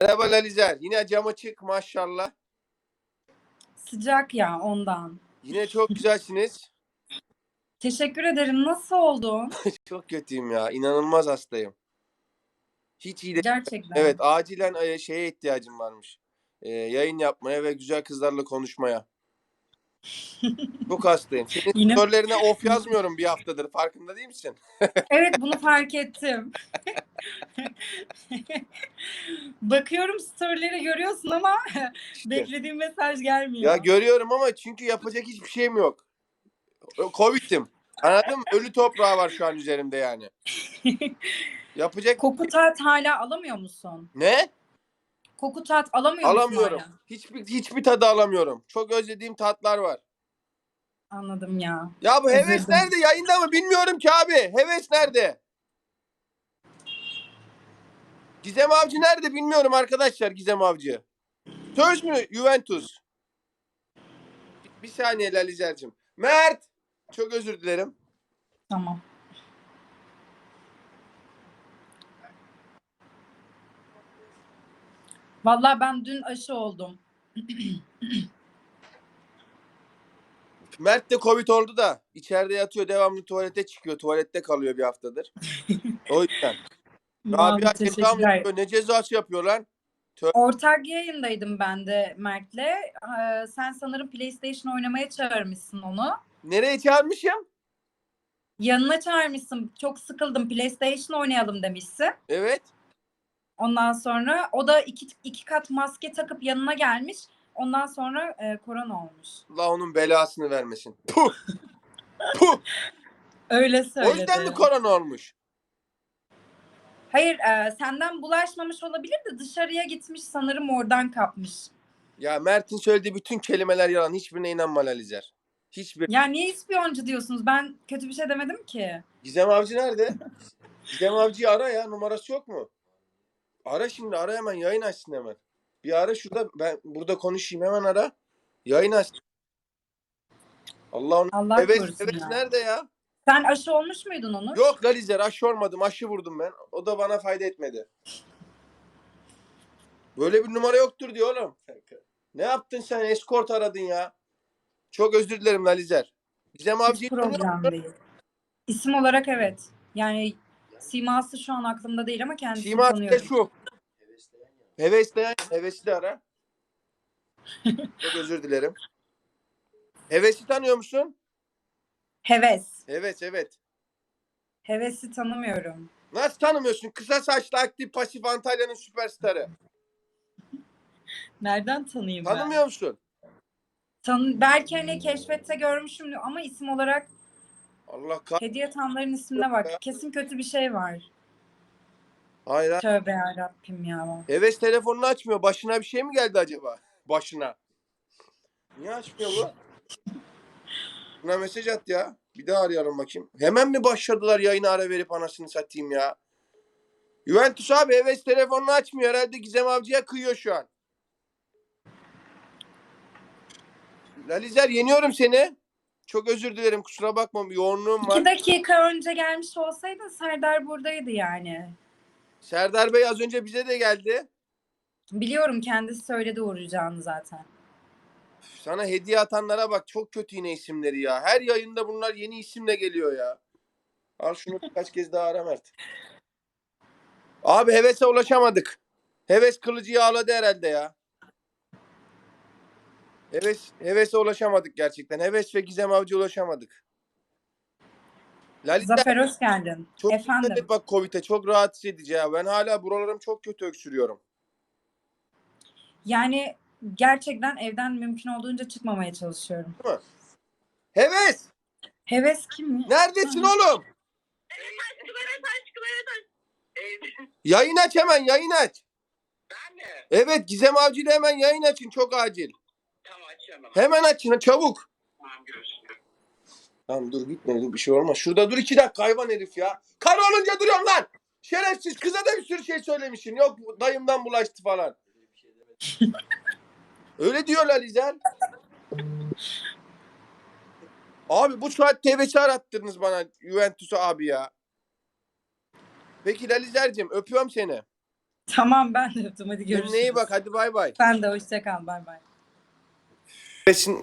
Merhaba Lalizer. Yine cam açık maşallah. Sıcak ya ondan. Yine çok güzelsiniz. Teşekkür ederim. Nasıl oldu? çok kötüyüm ya. İnanılmaz hastayım. Hiç iyi de- Gerçekten. Evet acilen e, şeye ihtiyacım varmış. E, yayın yapmaya ve güzel kızlarla konuşmaya. Çok hastayım. Senin Yine- storylerine of yazmıyorum bir haftadır. Farkında değil misin? Evet bunu fark ettim. Bakıyorum storyleri görüyorsun ama İşte. beklediğim mesaj gelmiyor. Ya görüyorum ama çünkü yapacak hiçbir şeyim yok. Covid'im. Anladın mı? Ölü toprağı var şu an üzerimde yani. Yapacak Koku tat hala alamıyor musun? ne? Koku tat alamıyor musun Alamıyorum. hala? Hiçbir hiçbir tadı alamıyorum. Çok özlediğim tatlar var. Anladım ya. Ya bu heves Özledim. nerede? Yayında mı? Bilmiyorum ki abi. Heves nerede? Gizem Avcı nerede? Bilmiyorum arkadaşlar Gizem Avcı. Söz mü? Juventus. Bir saniye Lalizer'cim. Mert. Çok özür dilerim. Tamam. Vallahi ben dün aşı oldum. Mert de Covid oldu da içeride yatıyor devamlı tuvalete çıkıyor. Tuvalette kalıyor bir haftadır. O yüzden. Vallahi Rabia ceza mı teşekkürler. yapıyor? Ne cezası yapıyor lan? Ortak yayındaydım ben de Mert'le. Ee, sen sanırım PlayStation oynamaya çağırmışsın onu. Nereye çağırmışım? Yanına çağırmışsın. Çok sıkıldım PlayStation oynayalım demişsin. Evet. Ondan sonra o da iki, iki kat maske takıp yanına gelmiş. Ondan sonra e, korona olmuş. Allah onun belasını vermesin. Puh. Öyle söyledi. O yüzden mi korona olmuş? Hayır e, senden bulaşmamış olabilir de dışarıya gitmiş sanırım oradan kapmış. Ya Mert'in söylediği bütün kelimeler yalan. Hiçbirine inanma Lalizer. Hiçbir. Ya niye ispiyoncu diyorsunuz? Ben kötü bir şey demedim ki. Gizem Avcı nerede? Gizem Avcı'yı ara ya. Numarası yok mu? Ara şimdi. Ara hemen. Yayın açsın hemen. Bir ara şurada. Ben burada konuşayım. Hemen ara. Yayın aç. Allah onu. Allah Evet, korusun evet ya. nerede ya? Sen aşı olmuş muydun onu? Yok Lalizer aşı olmadım. Aşı vurdum ben. O da bana fayda etmedi. Böyle bir numara yoktur diyor oğlum. Ne yaptın sen? Escort aradın ya. Çok özür dilerim Lalizer. Gizem Hiç Avcı'yı tanıyor musun? İsim olarak evet. Yani siması şu an aklımda değil ama kendisini Sima tanıyorum. şu. Hevesleyen, hevesi de ara. Çok özür dilerim. Hevesi tanıyor musun? Heves. Evet evet. Heves'i tanımıyorum. Nasıl tanımıyorsun? Kısa saçlı aktif pasif Antalya'nın süperstarı. Nereden tanıyayım ben? Tanımıyor musun? Tan belki hani keşfette görmüşüm ama isim olarak Allah kah... hediye tanların ismine bak. Kesin kötü bir şey var. Hayır. hayır. Tövbe yarabbim ya. Heves telefonunu açmıyor. Başına bir şey mi geldi acaba? Başına. Niye açmıyor bu? Buna mesaj at ya. Bir daha arayalım bakayım. Hemen mi başladılar yayına ara verip anasını satayım ya? Juventus abi Heves telefonunu açmıyor. Herhalde Gizem Avcı'ya kıyıyor şu an. Lalizer yeniyorum seni. Çok özür dilerim kusura bakma yoğunluğum var. İki dakika önce gelmiş olsaydın Serdar buradaydı yani. Serdar Bey az önce bize de geldi. Biliyorum kendisi söyledi uğrayacağını zaten. Sana hediye atanlara bak çok kötü yine isimleri ya. Her yayında bunlar yeni isimle geliyor ya. Al şunu birkaç kez daha ara Mert. Abi Heves'e ulaşamadık. Heves kılıcı yağladı herhalde ya. Heves, Heves'e ulaşamadık gerçekten. Heves ve Gizem Avcı ulaşamadık. Lalita Zafer hoş geldin. çok Efendim. dikkat et bak Covid'e çok rahatsız edici ya. Ben hala buralarım çok kötü öksürüyorum. Yani gerçekten evden mümkün olduğunca çıkmamaya çalışıyorum. Heves Heves kim mi? neredesin oğlum? Yayın aç hemen yayın aç. Ben mi? Evet Gizem Avcı ile hemen yayın açın çok acil. Tamam açıyorum hemen. Hemen açın çabuk. Tamam görüşürüz. Tamam dur gitme dur bir şey olmaz. Şurada dur iki dakika hayvan herif ya. Kar olunca duruyorum lan. Şerefsiz kıza da bir sürü şey söylemişsin. Yok dayımdan bulaştı falan. Öyle diyor Lalizer. Abi bu saat TV arattırdınız bana Juventus'u abi ya. Peki Lalizer'cim öpüyorum seni. Tamam ben de öptüm. Hadi görüşürüz. Kendine iyi bak hadi bay bay. Sen de hoşça kal. Bay bay. Besin